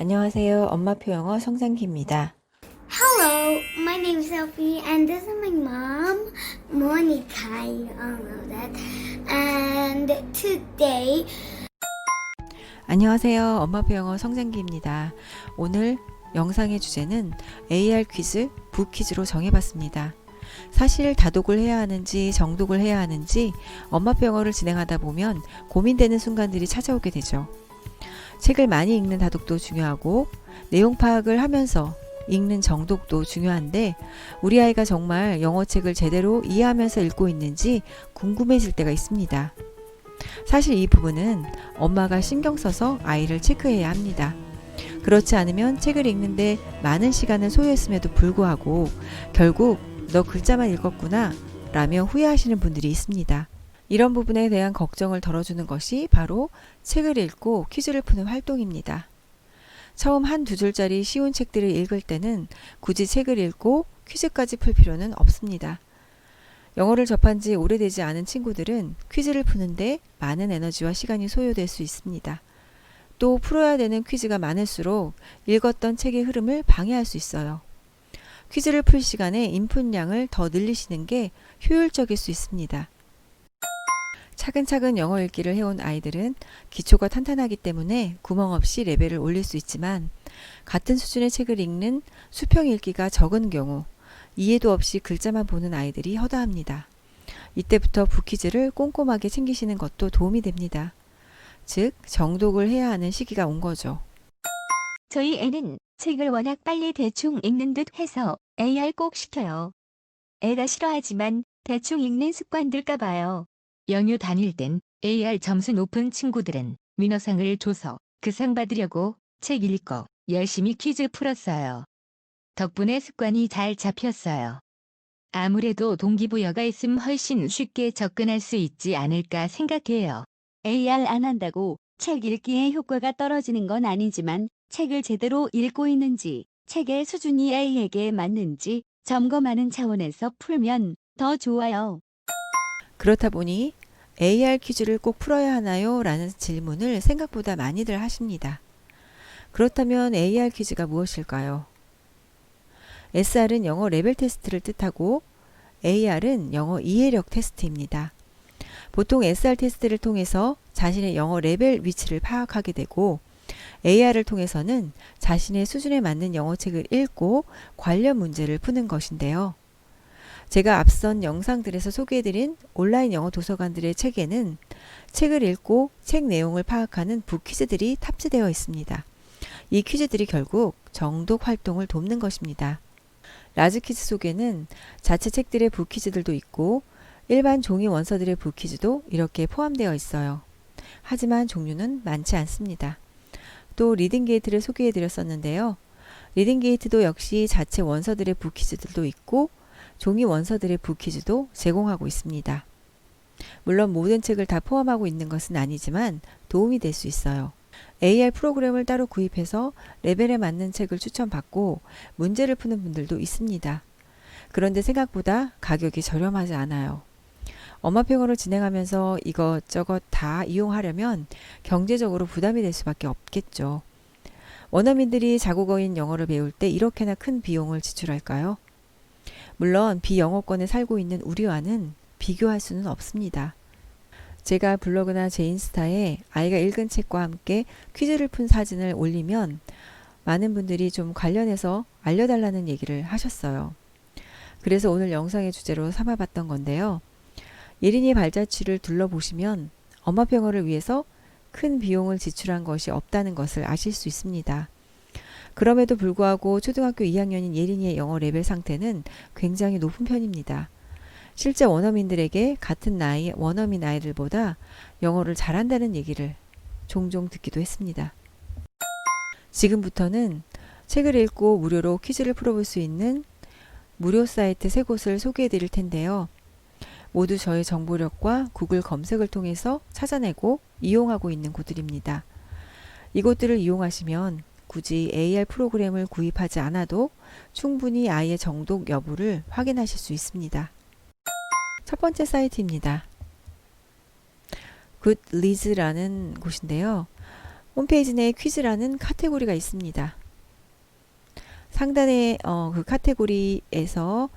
안녕하세요. 엄마표 영어 성장기입니다. Hello, my name is Sophie, and this is my mom, Monica. You all know that. And today, 안녕하세요. 엄마표 영어 성장기입니다. 오늘 영상의 주제는 AR 퀴즈, 북퀴즈로 정해봤습니다. 사실 다독을 해야 하는지 정독을 해야 하는지 엄마표 영어를 진행하다 보면 고민되는 순간들이 찾아오게 되죠. 책을 많이 읽는 다독도 중요하고 내용 파악을 하면서 읽는 정독도 중요한데 우리 아이가 정말 영어책을 제대로 이해하면서 읽고 있는지 궁금해질 때가 있습니다. 사실 이 부분은 엄마가 신경 써서 아이를 체크해야 합니다. 그렇지 않으면 책을 읽는데 많은 시간을 소요했음에도 불구하고 결국 너 글자만 읽었구나 라며 후회하시는 분들이 있습니다. 이런 부분에 대한 걱정을 덜어주는 것이 바로 책을 읽고 퀴즈를 푸는 활동입니다. 처음 한 두 줄짜리 쉬운 책들을 읽을 때는 굳이 책을 읽고 퀴즈까지 풀 필요는 없습니다. 영어를 접한 지 오래되지 않은 친구들은 퀴즈를 푸는데 많은 에너지와 시간이 소요될 수 있습니다. 또 풀어야 되는 퀴즈가 많을수록 읽었던 책의 흐름을 방해할 수 있어요. 퀴즈를 풀 시간에 인풋량을 더 늘리시는 게 효율적일 수 있습니다. 차근차근 영어 읽기를 해온 아이들은 기초가 탄탄하기 때문에 구멍 없이 레벨을 올릴 수 있지만 같은 수준의 책을 읽는 수평 읽기가 적은 경우 이해도 없이 글자만 보는 아이들이 허다합니다. 이때부터 북퀴즈를 꼼꼼하게 챙기시는 것도 도움이 됩니다. 즉, 정독을 해야 하는 시기가 온 거죠. 저희 애는 책을 워낙 빨리 대충 읽는 듯 해서 AR 꼭 시켜요. 애가 싫어하지만 대충 읽는 습관 들까 봐요. 연휴 다닐 땐 AR 점수 높은 친구들은 민어상을 줘서 그 상 받으려고 책 읽고 열심히 퀴즈 풀었어요. 덕분에 습관이 잘 잡혔어요. 아무래도 동기부여가 있음 훨씬 쉽게 접근할 수 있지 않을까 생각해요. AR 안 한다고 책 읽기의 효과가 떨어지는 건 아니지만 책을 제대로 읽고 있는지 책의 수준이 A에게 맞는지 점검하는 차원에서 풀면 더 좋아요. 그렇다 보니 AR 퀴즈를 꼭 풀어야 하나요? 라는 질문을 생각보다 많이들 하십니다. 그렇다면 AR 퀴즈가 무엇일까요? SR은 영어 레벨 테스트를 뜻하고 AR은 영어 이해력 테스트입니다. 보통 SR 테스트를 통해서 자신의 영어 레벨 위치를 파악하게 되고 AR을 통해서는 자신의 수준에 맞는 영어책을 읽고 관련 문제를 푸는 것인데요. 제가 앞선 영상들에서 소개해드린 온라인 영어 도서관들의 책에는 책을 읽고 책 내용을 파악하는 북퀴즈들이 탑재되어 있습니다. 이 퀴즈들이 결국 정독 활동을 돕는 것입니다. 라즈 퀴즈 속에는 자체 책들의 북퀴즈들도 있고 일반 종이 원서들의 북퀴즈도 이렇게 포함되어 있어요. 하지만 종류는 많지 않습니다. 또 리딩 게이트를 소개해 드렸었는데요. 리딩 게이트도 역시 자체 원서들의 북퀴즈들도 있고 종이 원서들의 북퀴즈도 제공하고 있습니다. 물론 모든 책을 다 포함하고 있는 것은 아니지만 도움이 될 수 있어요. AR 프로그램을 따로 구입해서 레벨에 맞는 책을 추천받고 문제를 푸는 분들도 있습니다. 그런데 생각보다 가격이 저렴하지 않아요. 엄마평어를 진행하면서 이것저것 다 이용하려면 경제적으로 부담이 될 수밖에 없겠죠. 원어민들이 자국어인 영어를 배울 때 이렇게나 큰 비용을 지출할까요? 물론 비영어권에 살고 있는 우리와는 비교할 수는 없습니다. 제가 블로그나 제 인스타에 아이가 읽은 책과 함께 퀴즈를 푼 사진을 올리면 많은 분들이 좀 관련해서 알려달라는 얘기를 하셨어요. 그래서 오늘 영상의 주제로 삼아봤던 건데요. 예린이 발자취를 둘러보시면 엄마병어를 위해서 큰 비용을 지출한 것이 없다는 것을 아실 수 있습니다. 그럼에도 불구하고 초등학교 2학년인 예린이의 영어 레벨 상태는 굉장히 높은 편입니다. 실제 원어민들에게 같은 나이 원어민 아이들보다 영어를 잘한다는 얘기를 종종 듣기도 했습니다. 지금부터는 책을 읽고 무료로 퀴즈를 풀어볼 수 있는 무료 사이트 세 곳을 소개해 드릴 텐데요. 모두 저의 정보력과 구글 검색을 통해서 찾아내고 이용하고 있는 곳들입니다. 이곳들을 이용하시면 굳이 AR 프로그램을 구입하지 않아도 충분히 아이의 정독 여부를 확인하실 수 있습니다. 첫 번째 사이트입니다. 굿리즈라는 곳인데요. 홈페이지 내에 퀴즈라는 카테고리가 있습니다. 상단에 어, 그 카테고리에서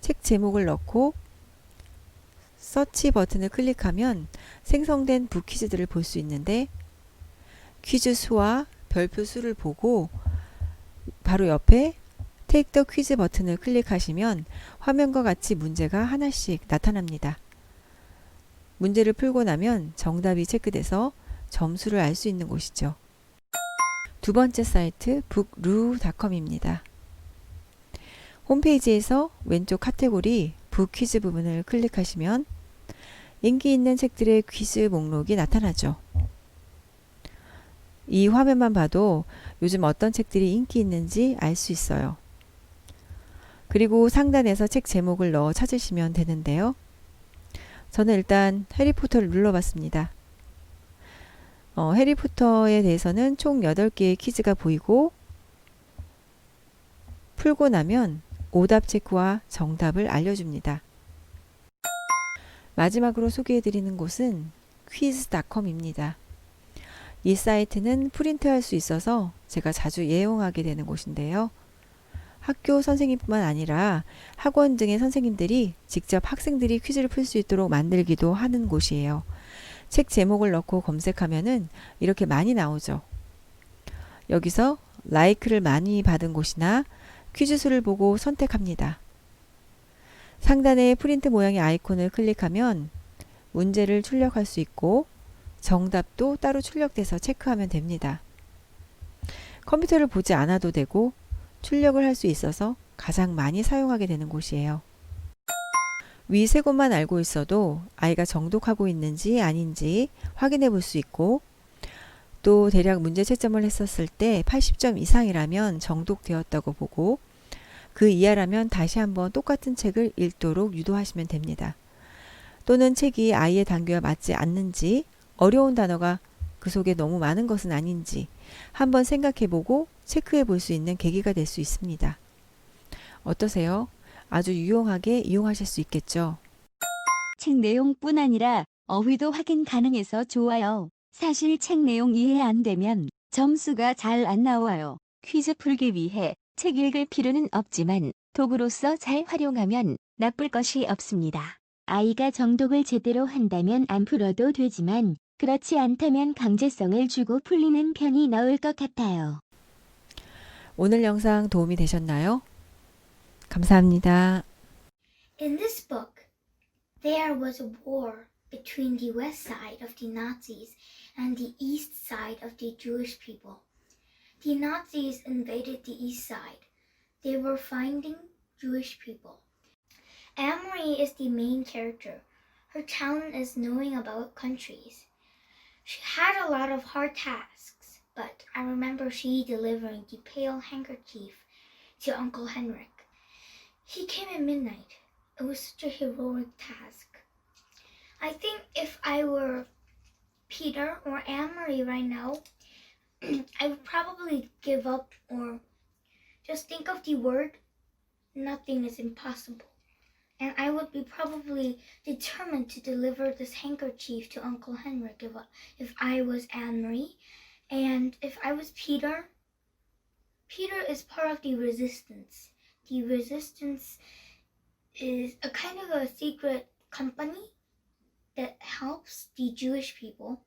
책 제목을 넣고 서치 버튼을 클릭하면 생성된 북 퀴즈들을 볼 수 있는데 퀴즈 수와 별표 수를 보고 바로 옆에 테이크 더 퀴즈 버튼을 클릭하시면 화면과 같이 문제가 하나씩 나타납니다. 문제를 풀고 나면 정답이 체크돼서 점수를 알 수 있는 곳이죠. 두 번째 사이트 북루.com입니다. 홈페이지에서 왼쪽 카테고리 북 퀴즈 부분을 클릭하시면 인기 있는 책들의 퀴즈 목록이 나타나죠. 이 화면만 봐도 요즘 어떤 책들이 인기 있는지 알 수 있어요. 그리고 상단에서 책 제목을 넣어 찾으시면 되는데요. 저는 일단 해리포터를 눌러봤습니다. 어, 해리포터에 대해서는 총 8개의 퀴즈가 보이고 풀고 나면 오답 체크와 정답을 알려줍니다. 마지막으로 소개해드리는 곳은 quiz.com입니다. 이 사이트는 프린트할 수 있어서 제가 자주 애용하게 되는 곳인데요. 학교 선생님뿐만 아니라 학원 등의 선생님들이 직접 학생들이 퀴즈를 풀 수 있도록 만들기도 하는 곳이에요. 책 제목을 넣고 검색하면은 이렇게 많이 나오죠. 여기서 라이크를 많이 받은 곳이나 퀴즈 수를 보고 선택합니다. 상단에 프린트 모양의 아이콘을 클릭하면 문제를 출력할 수 있고 정답도 따로 출력돼서 체크하면 됩니다. 컴퓨터를 보지 않아도 되고 출력을 할 수 있어서 가장 많이 사용하게 되는 곳이에요. 위 세 곳만 알고 있어도 아이가 정독하고 있는지 아닌지 확인해 볼 수 있고 또 대략 문제 채점을 했었을 때 80점 이상이라면 정독되었다고 보고 그 이하라면 다시 한번 똑같은 책을 읽도록 유도하시면 됩니다. 또는 책이 아이의 단계와 맞지 않는지 어려운 단어가 그 속에 너무 많은 것은 아닌지 한번 생각해 보고 체크해 볼 수 있는 계기가 될 수 있습니다. 어떠세요? 아주 유용하게 이용하실 수 있겠죠? 책 내용뿐 아니라 어휘도 확인 가능해서 좋아요. 사실 책 내용 이해 안 되면 점수가 잘 안 나와요. 퀴즈 풀기 위해 책 읽을 필요는 없지만 도구로서 잘 활용하면 나쁠 것이 없습니다. 아이가 정독을 제대로 한다면 안 풀어도 되지만 그렇지 않다면 강제성을 주고 풀리는 편이 나을 것 같아요. 오늘 영상 도움이 되셨나요? 감사합니다. In this book, there was a war between the west side of the Nazis and the east side of the Jewish people. The Nazis invaded the east side. They were finding Jewish people. Amory is the main character. Her talent is knowing about countries. She had a lot of hard tasks, but I remember she delivering the pale handkerchief to Uncle Henrik. He came at midnight. It was such a heroic task. I think if I were Peter or Anne-Marie right now, I would probably give up or just think of the word nothing is impossible. And I would be probably determined to deliver this handkerchief to Uncle Henrik if, uh, if I was Anne-Marie. And if I was Peter, Peter is part of the resistance. The resistance is a kind of a secret company that helps the Jewish people.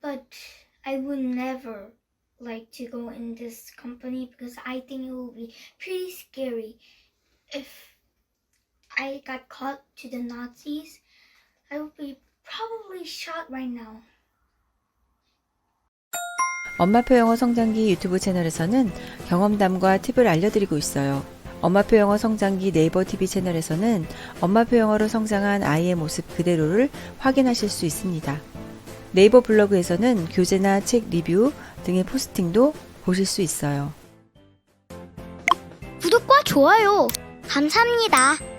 But I would never like to go in this company because I think it will be pretty scary. If I got caught to the Nazis, I would be probably shot right now. 엄마표 영어 성장기 유튜브 채널에서는 경험담과 팁을 알려드리고 있어요. 엄마표 영어 성장기 네이버 TV 채널에서는 엄마표 영어로 성장한 아이의 모습 그대로를 확인하실 수 있습니다. 네이버 블로그에서는 교재나 책 리뷰 등의 포스팅도 보실 수 있어요. 구독과 좋아요 감사합니다.